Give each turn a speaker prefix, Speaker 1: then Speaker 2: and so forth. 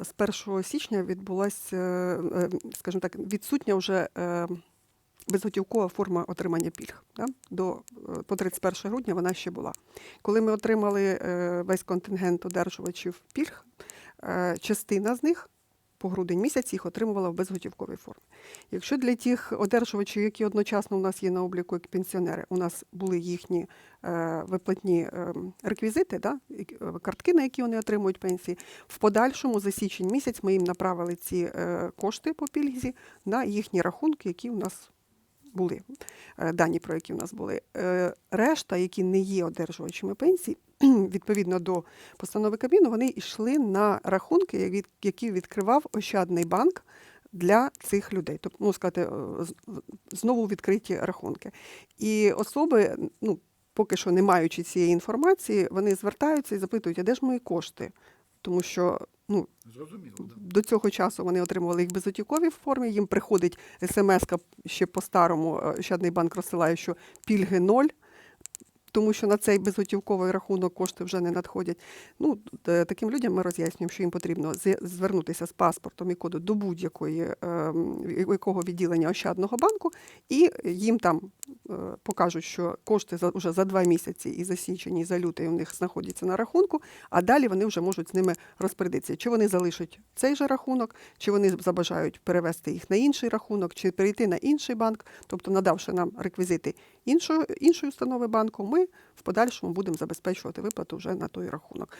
Speaker 1: З 1 січня відбулася, е, скажімо так, відсутня вже е, безготівкова форма отримання пільг. Да? До, е, по 31 грудня вона ще була. Коли ми отримали е, весь контингент одержувачів пільг, е, частина з них по грудень місяць їх отримувала в безготівковій формі. Якщо для тих одержувачів, які одночасно у нас є на обліку як пенсіонери, у нас були їхні е, виплатні е, реквізити, да, е, картки, на які вони отримують пенсії, в подальшому за січень місяць ми їм направили ці е, кошти по пільзі на їхні рахунки, які у нас були, е, дані про які у нас були. Е, Решта, які не є одержувачами пенсій, відповідно до постанови Кабміну, вони йшли на рахунки, які- які відкривав Ощадний банк для цих людей. Тобто, ну сказати, е, знову відкриті рахунки. І особи, ну поки що не маючи цієї інформації, вони звертаються і запитують, а де ж мої кошти? Тому що ну,
Speaker 2: Зрозуміло, да.
Speaker 1: до цього часу вони отримували їх в формі. Їм приходить смс ще по-старому. е, Ощадний банк розсилає, що пільги ноль, тому що на цей безготівковий рахунок кошти вже не надходять. Ну, таким людям ми роз'яснюємо, що їм потрібно звернутися з паспортом і коду до будь-якої ем, якого відділення Ощадного банку, і їм там е, покажуть, що кошти за вже за два місяці і за січень, і за лютий у них знаходяться на рахунку, а далі вони вже можуть з ними розпорядитися. Чи вони залишать цей же рахунок, чи вони забажають перевести їх на інший рахунок, чи перейти на інший банк, тобто надавши нам реквізити іншої, іншої установи банку, ми в подальшому будемо забезпечувати виплату вже на той рахунок.